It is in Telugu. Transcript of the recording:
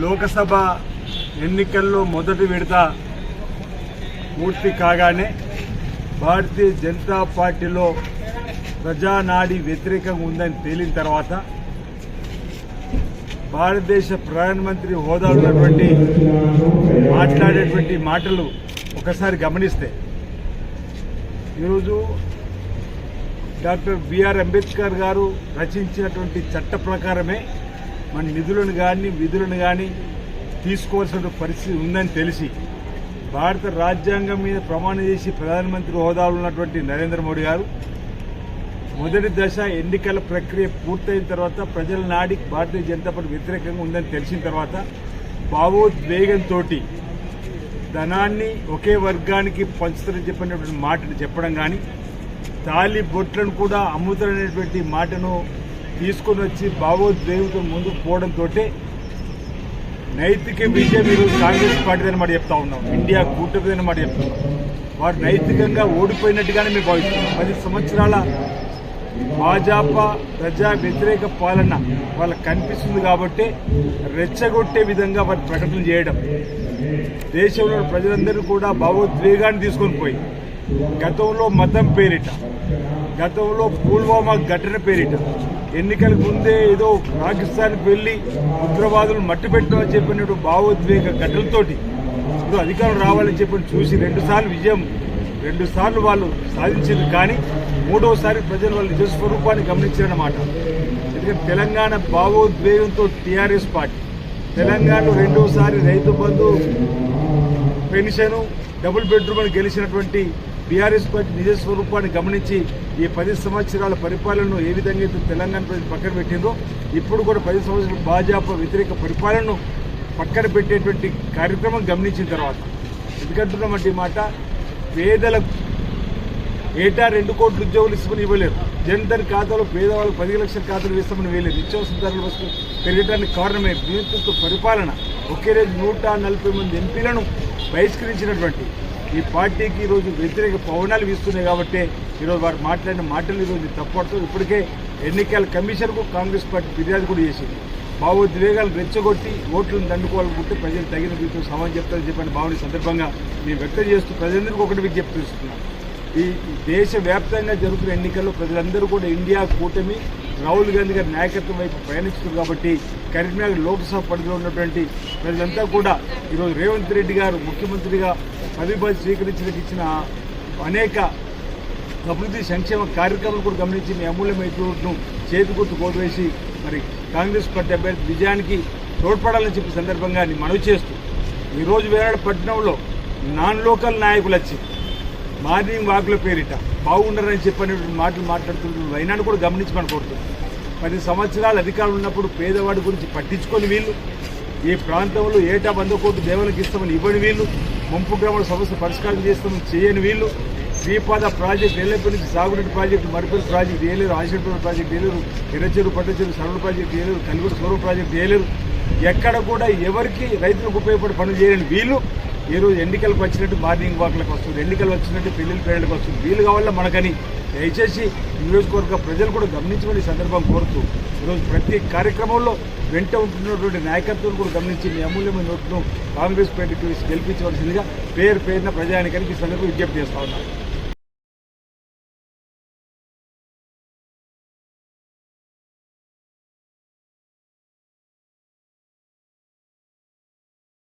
లోకసభ ఎన్నికల్లో మొదటి విడత పూర్తి కాగానే భారతీయ జనతా పార్టీలో ప్రజానాడి వ్యతిరేకంగా ఉందని తేలిన తర్వాత భారతదేశ ప్రధానమంత్రి హోదా ఉన్నటువంటి మాట్లాడేటువంటి మాటలు ఒకసారి గమనిస్తే ఈరోజు డాక్టర్ బిఆర్ అంబేద్కర్ గారు రచించినటువంటి చట్ట ప్రకారమే మన నిధులను కానీ విధులను కానీ తీసుకోవాల్సిన పరిస్థితి ఉందని తెలిసి భారత రాజ్యాంగం మీద ప్రమాణం చేసి ప్రధానమంత్రి హోదాలో ఉన్నటువంటి నరేంద్ర మోడీ గారు మొదటి దశ ఎన్నికల ప్రక్రియ పూర్తయిన తర్వాత ప్రజల నాడి భారతీయ జనతా పార్టీ వ్యతిరేకంగా ఉందని తెలిసిన తర్వాత భావోద్వేగంతో ధనాన్ని ఒకే వర్గానికి పంచుతారని చెప్పినటువంటి మాటను చెప్పడం కానీ తాలి బొట్లను కూడా అమ్ముతారనేటువంటి మాటను తీసుకొని వచ్చి భావోద్వేగంతో ముందుకు పోవడంతో నైతిక విజయం ఈరోజు కాంగ్రెస్ పార్టీ అనమాట చెప్తా ఉన్నాం. ఇండియా కూటమి అనమాట చెప్తున్నాం వారు నైతికంగా ఓడిపోయినట్టుగానే మేము భావిస్తున్నాం. పది సంవత్సరాల భాజపా ప్రజా వ్యతిరేక పాలన వాళ్ళకి కనిపిస్తుంది కాబట్టి రెచ్చగొట్టే విధంగా వారి ప్రకటనలు చేయడం. దేశంలో ప్రజలందరూ కూడా భావోద్వేగాన్ని తీసుకొని పోయి గతంలో మతం పేరిట గతంలో పుల్వామా ఘటన పేరిట ఎన్నికలకు ముందే ఏదో పాకిస్తాన్కి వెళ్ళి ఉగ్రవాదులు మట్టి పెట్టమని చెప్పినట్టు భావోద్వేగ ఘటనలతోటి ఇప్పుడు అధికారం రావాలని చెప్పి చూసి రెండుసార్లు విజయం రెండుసార్లు వాళ్ళు సాధించింది కానీ మూడవసారి ప్రజలు వాళ్ళ నిజ స్వరూపాన్ని గమనించారన్నమాట. ఎందుకంటే తెలంగాణ భావోద్వేగంతో టీఆర్ఎస్ పార్టీ తెలంగాణలో రెండోసారి Rythu Bandhu pension double bedroom అని గెలిచినటువంటి బీఆర్ఎస్ పార్టీ నిజ స్వరూపాన్ని గమనించి ఈ పది సంవత్సరాల పరిపాలనను ఏ విధంగా అయితే తెలంగాణ ప్రజలు పక్కన పెట్టిందో ఇప్పుడు కూడా పది సంవత్సరాలు భాజపా వ్యతిరేక పరిపాలనను పక్కన పెట్టేటువంటి కార్యక్రమం గమనించిన తర్వాత ఎందుకంటున్నామంటే మాట పేదలకు ఏటా రెండు కోట్ల ఉద్యోగులు ఇస్తామని ఇవ్వలేరు. జనధన్ ఖాతాలో పేదవాళ్ళు పది లక్షల ఖాతాలు వేస్తామని వేయలేదు. నిత్యావసర ధరల వస్తువులు పెరగడానికి కారణమే నియంత్రిత పరిపాలన. ఒకే రోజు నూట నలభై మంది ఎంపీలను బహిష్కరించినటువంటి ఈ పార్టీకి ఈరోజు వ్యతిరేక పవనాలు వీస్తున్నాయి కాబట్టి ఈరోజు వారు మాట్లాడిన మాటలు ఈరోజు తప్పడుతూ ఇప్పటికే ఎన్నికల కమిషన్కు కాంగ్రెస్ పార్టీ ఫిర్యాదు కూడా చేసింది. భావోద్వేగాలు రెచ్చగొట్టి ఓట్లను దండుకోవాలనుకుంటే ప్రజలు తగిన రీతిలో సమాజం చెప్తారని చెప్పిన భావన సందర్భంగా నేను వ్యక్తం చేస్తూ ప్రజలందరికీ ఒకటి విజ్ఞప్తి చేస్తున్నాను ఈ దేశవ్యాప్తంగా జరుగుతున్న ఎన్నికల్లో ప్రజలందరూ కూడా ఇండియా కూటమి రాహుల్ గాంధీ గారి నాయకత్వం వైపు ప్రయాణిస్తున్నారు కాబట్టి కరీంనగర్ లోక్సభ పరిధిలో ఉన్నటువంటి ప్రజలంతా కూడా ఈరోజు రేవంత్ రెడ్డి గారు ముఖ్యమంత్రిగా పదవి స్వీకరించడానికి ఇచ్చిన అనేక అభివృద్ధి సంక్షేమ కార్యక్రమాలు కూడా గమనించి మీ అమూల్యమైనను చేతి గుర్తు కోటవేసి మరి కాంగ్రెస్ పార్టీ అభ్యర్థి విజయానికి తోడ్పడాలని చెప్పి సందర్భంగా మనవి చేస్తూ ఈరోజు వేరాడ పట్టణంలో నాన్ లోకల్ నాయకులు వచ్చి మార్నింగ్ వాక్ల పేరిట బాగుండరని చెప్పినటువంటి మాటలు మాట్లాడుతున్న వైనాన్ని కూడా గమనించి కోరుతున్నాం పది సంవత్సరాలు అధికారం ఉన్నప్పుడు పేదవాడి గురించి పట్టించుకొని వీళ్ళు ఈ ప్రాంతంలో ఏటా వంద కోట్లు దేవాలకు ఇస్తామని ఇవ్వని వీళ్ళు ముంపు గ్రామాల సమస్య పరిష్కారం చేస్తాం చేయని వీళ్ళు శ్రీపాద ప్రాజెక్ట్ ఎల్లప్పటి నుంచి సాగునీటి ప్రాజెక్టు మరిపల్లి ప్రాజెక్ట్ వేయలేరు ఆశీర్వాద ప్రాజెక్ట్ వేయలేరు ఎర్రచెరు పట్టచెరు సరళ ప్రాజెక్ట్ వేయలేరు కలిగుడు సౌర ప్రాజెక్ట్ వేయలేరు ఎక్కడ కూడా ఎవరికి రైతులకు ఉపయోగపడే పనులు చేయలేని వీళ్ళు ఈ రోజు ఎన్నికలకు వచ్చినట్టు మార్నింగ్ వాక్లకు వస్తుంది ఎన్నికలు వచ్చినట్టు పెళ్ళిళ్ళ పేర్లకు వస్తుంది. వీలు కావాల మనకని. దయచేసి నియోజకవర్గ ప్రజలు కూడా గమనించమని సందర్భం కోరుతూ ఈరోజు ప్రతి కార్యక్రమంలో వెంట ఉంటున్నటువంటి నాయకత్వం కూడా గమనించి మీ అమూల్యమైన నోట్ను కాంగ్రెస్ పార్టీకి గెలిపించవలసిందిగా పేరు పేరున ప్రజానికానికి ఈ సందర్భం విజ్ఞప్తి చేస్తా ఉన్నారు